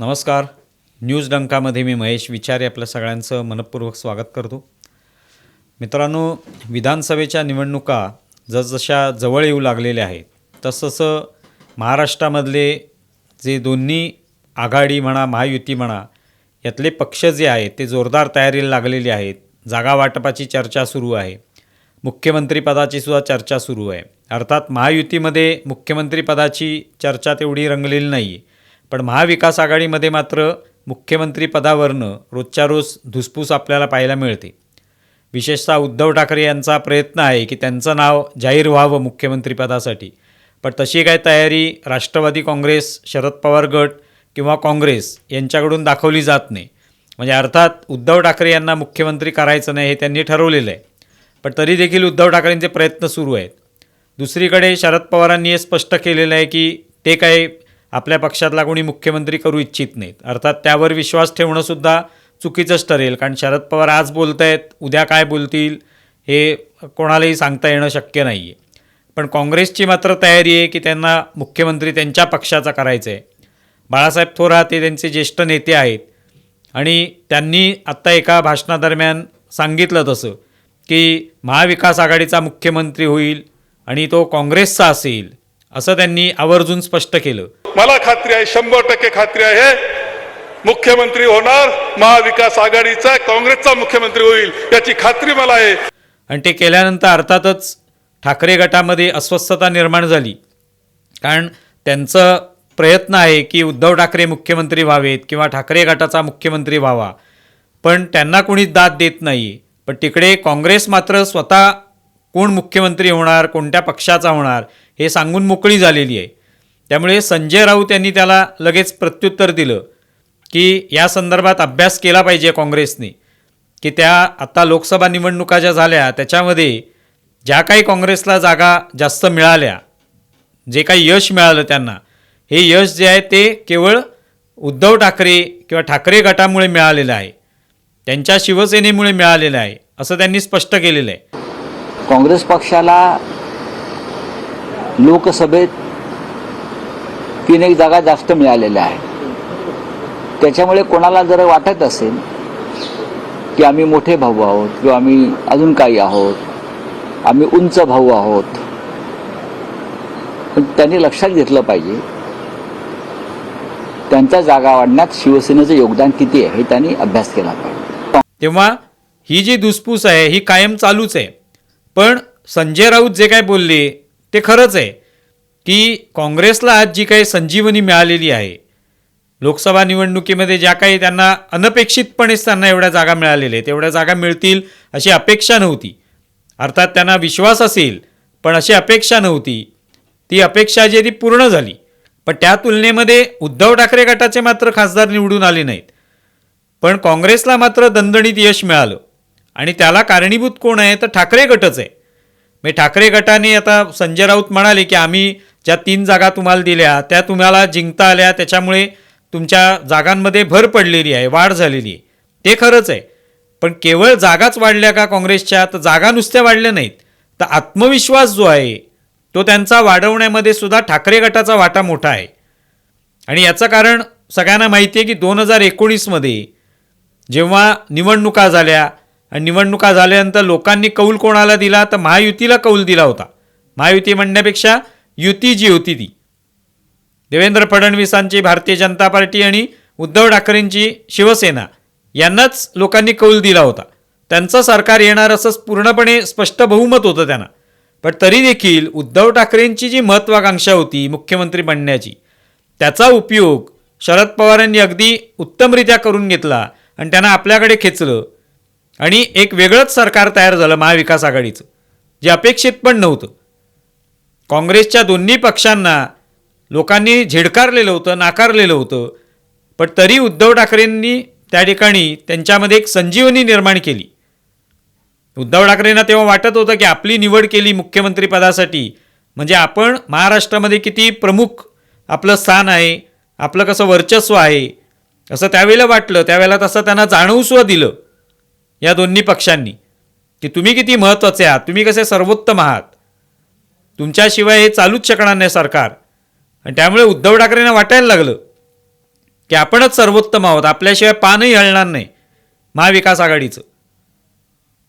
नमस्कार. न्यूज डंकामध्ये मी महेश विचारे आपल्या सगळ्यांचं मनपूर्वक स्वागत करतो. मित्रांनो विधानसभेच्या निवडणुका जसजशा जवळ येऊ लागलेल्या आहेत तसतसं महाराष्ट्रामधले जे दोन्ही आघाडी म्हणा महायुती म्हणा यातले पक्ष जे आहेत ते जोरदार तयारीला लागलेले आहेत. जागा वाटपाची चर्चा सुरू आहे. मुख्यमंत्रीपदाची सुद्धा चर्चा सुरू आहे. अर्थात महायुतीमध्ये मुख्यमंत्रीपदाची चर्चा तेवढी रंगलेली नाही आहे पण महाविकास आघाडीमध्ये मात्र मुख्यमंत्रीपदावरनं रोजच्या रोज धुसफूस आपल्याला पाहायला मिळते. विशेषतः उद्धव ठाकरे यांचा प्रयत्न आहे की त्यांचं नाव जाहीर व्हावं मुख्यमंत्रीपदासाठी पण तशी काय तयारी राष्ट्रवादी काँग्रेस शरद पवार गट किंवा काँग्रेस यांच्याकडून दाखवली जात नाही. म्हणजे अर्थात उद्धव ठाकरे यांना मुख्यमंत्री करायचं नाही हे त्यांनी ठरवलेलं आहे. पण तरी देखील उद्धव ठाकरेंचे प्रयत्न सुरू आहेत. दुसरीकडे शरद पवारांनी हे स्पष्ट केलेलं आहे की ते काही आपल्या पक्षातला कोणी मुख्यमंत्री करू इच्छित नाहीत. अर्थात त्यावर विश्वास ठेवणंसुद्धा चुकीचंच ठरेल. कारण शरद पवार आज बोलत आहेत उद्या काय बोलतील हे कोणालाही सांगता येणं शक्य नाही आहे पण काँग्रेसची मात्र तयारी आहे की त्यांना मुख्यमंत्री त्यांच्या पक्षाचा करायचं आहे बाळासाहेब थोरात हे त्यांचे ज्येष्ठ नेते आहेत. आणि त्यांनी आत्ता एका भाषणादरम्यान सांगितलं तसं की महाविकास आघाडीचा मुख्यमंत्री होईल आणि तो काँग्रेसचा असेल असं त्यांनी आवर्जून स्पष्ट केलं. मला खात्री आहे शंभर टक्के खात्री आहे. मुख्यमंत्री होणार महाविकास आघाडीचा काँग्रेसचा मुख्यमंत्री होईल याची खात्री मला आहे. आणि ते केल्यानंतर अर्थातच ठाकरे गटामध्ये अस्वस्थता निर्माण झाली. कारण त्यांचं प्रयत्न आहे की उद्धव ठाकरे मुख्यमंत्री व्हावेत किंवा ठाकरे गटाचा मुख्यमंत्री व्हावा. पण त्यांना कोणीच दाद देत नाही पण तिकडे काँग्रेस मात्र स्वतः कोण मुख्यमंत्री होणार कोणत्या पक्षाचा होणार हे सांगून मोकळी झालेली आहे. त्यामुळे संजय राऊत यांनी त्याला लगेच प्रत्युत्तर दिलं की या संदर्भात अभ्यास केला पाहिजे काँग्रेसने की त्या आता लोकसभा निवडणुका ज्या झाल्या त्याच्यामध्ये ज्या काही काँग्रेसला जागा जास्त मिळाल्या जे काही यश मिळालं त्यांना हे यश जे आहे ते केवळ उद्धव ठाकरे किंवा ठाकरे गटामुळे मिळालेलं आहे त्यांच्या शिवसेनेमुळे मिळालेलं आहे असं त्यांनी स्पष्ट केलेलं आहे. काँग्रेस पक्षाला लोकसभेत तीन एक जागा जास्त मिळालेल्या आहेत. त्याच्यामुळे कोणाला जर वाटत असेल की आम्ही मोठे भाऊ आहोत किंवा आम्ही अजून काही आहोत आम्ही उंच भाऊ आहोत पण त्यांनी लक्षात घेतलं पाहिजे त्यांच्या जागा वाढण्यात शिवसेनेचं योगदान किती आहे हे त्यांनी अभ्यास केला पाहिजे. तेव्हा ही जी धुसफूस आहे ही कायम चालूच आहे. पण संजय राऊत जे काय बोलले ते खरंच आहे. की काँग्रेसला आज जी काही संजीवनी मिळालेली आहे लोकसभा निवडणुकीमध्ये ज्या काही त्यांना अनपेक्षितपणेच त्यांना एवढ्या जागा मिळालेल्या आहेत एवढ्या जागा मिळतील अशी अपेक्षा नव्हती. अर्थात त्यांना विश्वास असेल पण अशी अपेक्षा नव्हती. ती अपेक्षा जी ती पूर्ण झाली. पण त्या तुलनेमध्ये उद्धव ठाकरे गटाचे मात्र खासदार निवडून आले नाहीत. पण काँग्रेसला मात्र दणदणीत यश मिळालं. आणि त्याला कारणीभूत कोण आहे? तर ठाकरे गटच आहे. म्हणजे ठाकरे गटाने आता संजय राऊत म्हणाले की आम्ही ज्या तीन जागा तुम्हाला दिल्या त्या तुम्हाला जिंकता आल्या त्याच्यामुळे तुमच्या जागांमध्ये भर पडलेली आहे वाढ झालेली आहे. ते खरंच आहे. पण केवळ जागाच वाढल्या का काँग्रेसच्या? तर जागा नुसत्या वाढल्या नाहीत. तर आत्मविश्वास जो आहे तो त्यांचा वाढवण्यामध्ये सुद्धा ठाकरे गटाचा वाटा मोठा आहे. आणि याचं कारण सगळ्यांना माहिती आहे की दोन हजार एकोणीसमध्ये जेव्हा निवडणुका झाल्या आणि निवडणुका झाल्यानंतर लोकांनी कौल कोणाला दिला? तर महायुतीला कौल दिला होता. महायुती म्हणण्यापेक्षा युती जी होती ती. देवेंद्र फडणवीसांची भारतीय जनता पार्टी आणि उद्धव ठाकरेंची शिवसेना यांनाच लोकांनी कौल दिला होता. त्यांचं सरकार येणार असं पूर्णपणे स्पष्ट बहुमत होतं त्यांना. पण तरी देखील उद्धव ठाकरेंची जी महत्त्वाकांक्षा होती मुख्यमंत्री बनण्याची त्याचा उपयोग शरद पवारांनी अगदी उत्तमरित्या करून घेतला आणि त्यांना आपल्याकडे खेचलं आणि एक वेगळंच सरकार तयार झालं महाविकास आघाडीचं जे अपेक्षित पण नव्हतं. काँग्रेसच्या दोन्ही पक्षांना लोकांनी झेडकारलेलं होतं नाकारलेलं होतं. पण तरी उद्धव ठाकरेंनी त्या ठिकाणी त्यांच्यामध्ये एक संजीवनी निर्माण केली. उद्धव ठाकरेंना तेव्हा वाटत होतं की आपली निवड केली मुख्यमंत्रीपदासाठी म्हणजे आपण महाराष्ट्रामध्ये किती प्रमुख आपलं स्थान आहे आपलं कसं वर्चस्व आहे असं त्यावेळेला वाटलं. त्यावेळेला तसं त्यांना जाणवसुद्धा दिलं या दोन्ही पक्षांनी. की तुम्ही किती महत्त्वाचे आहात तुम्ही कसे सर्वोत्तम आहात तुमच्याशिवाय हे चालूच शकणार नाही सरकार. आणि त्यामुळे उद्धव ठाकरेंना वाटायला लागलं की आपणच सर्वोत्तम आहोत आपल्याशिवाय पानही हलणार नाही महाविकास आघाडीचं.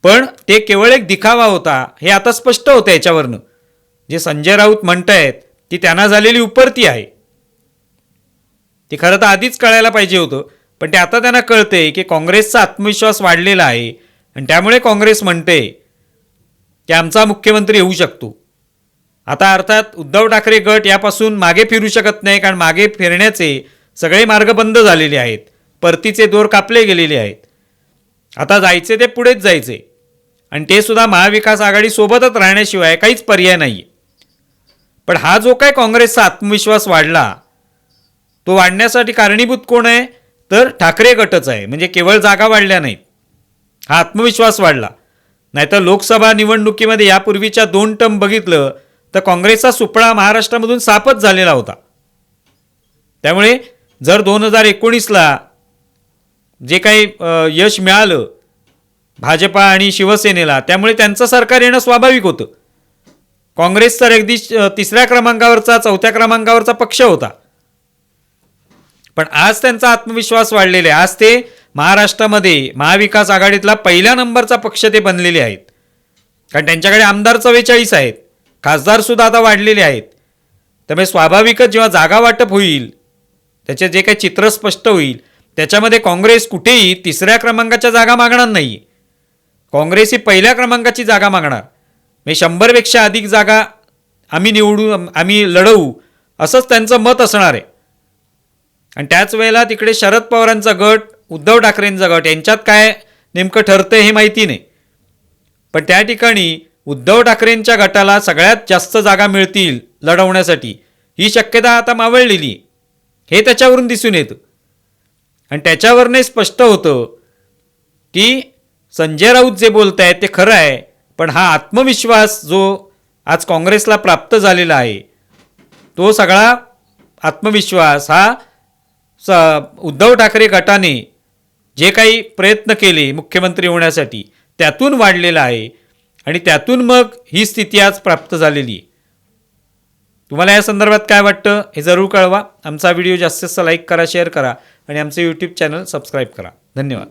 पण ते केवळ एक दिखावा होता हे आता स्पष्ट होतं याच्यावरनं. जे संजय राऊत म्हणतायत ती त्यांना झालेली उपरती आहे. ते खरं तर आधीच कळायला पाहिजे होतं पण ते आता त्यांना कळते की काँग्रेसचा आत्मविश्वास वाढलेला आहे. आणि त्यामुळे काँग्रेस म्हणते की आमचा मुख्यमंत्री होऊ शकतो. आता अर्थात उद्धव ठाकरे गट यापासून मागे फिरू शकत नाही कारण मागे फिरण्याचे सगळे मार्ग बंद झालेले आहेत. परतीचे दोर कापले गेलेले आहेत. आता जायचे ते पुढेच जायचे. आणि ते सुद्धा महाविकास आघाडी सोबतच राहण्याशिवाय काहीच पर्याय नाही पण हा जो काय काँग्रेसचा आत्मविश्वास वाढला तो वाढण्यासाठी कारणीभूत कोण आहे? तर ठाकरे गटच आहे. म्हणजे केवळ जागा वाढल्या नाहीत. हा आत्मविश्वास वाढला. नाहीतर लोकसभा निवडणुकीमध्ये यापूर्वीच्या दोन टर्म बघितलं तर काँग्रेसचा सुपळा महाराष्ट्रामधून सापच झालेला होता. त्यामुळे जर दोन हजार एकोणीसला जे काही यश मिळालं भाजपा आणि शिवसेनेला त्यामुळे त्यांचं सरकार येणं स्वाभाविक होतं. काँग्रेस तर अगदी तिसऱ्या क्रमांकावरचा चौथ्या क्रमांकावरचा पक्ष होता. पण आज त्यांचा आत्मविश्वास वाढलेला आहे. आज ते महाराष्ट्रामध्ये महाविकास आघाडीतला पहिल्या नंबरचा पक्ष ते बनलेले आहेत. कारण त्यांच्याकडे आमदार चव्वेचाळीस आहेत. खासदारसुद्धा आता वाढलेले आहेत. त्यामुळे स्वाभाविकच जेव्हा जागा वाटप होईल त्याचे जे काही चित्र स्पष्ट होईल त्याच्यामध्ये काँग्रेस कुठेही तिसऱ्या क्रमांकाच्या जागा मागणार नाही. काँग्रेस ही पहिल्या क्रमांकाची जागा मागणार. म्हणजे शंभरपेक्षा अधिक जागा आम्ही निवडू आम्ही लढवू असंच त्यांचं मत असणार आहे. आणि त्याच वेळेला तिकडे शरद पवारांचा गट उद्धव ठाकरेंचा गट यांच्यात काय नेमकं ठरतं हे माहिती नाही. पण त्या ठिकाणी उद्धव ठाकरेंच्या गटाला सगळ्यात जास्त जागा मिळतील लढवण्यासाठी. ही शक्यता आता मावळलेली. हे त्याच्यावरून दिसून येतं. आणि त्याच्यावरने स्पष्ट होतं की संजय राऊत जे बोलत आहेत ते खरं आहे पण हा आत्मविश्वास जो आज काँग्रेसला प्राप्त झालेला आहे तो सगळा आत्मविश्वास हा स उद्धव ठाकरे गटाने जे काही प्रयत्न केले मुख्यमंत्री होण्यासाठी त्यातून वाढलेला आहे. आणि त्यातून मग ही स्थिती आज प्राप्त झालेली आहे. तुम्हाला या संदर्भात काय वाटतं हे जरूर कळवा. आमचा व्हिडिओ जास्तीत जास्त लाईक करा शेअर करा आणि आमचं यूट्यूब चॅनल सबस्क्राईब करा. धन्यवाद.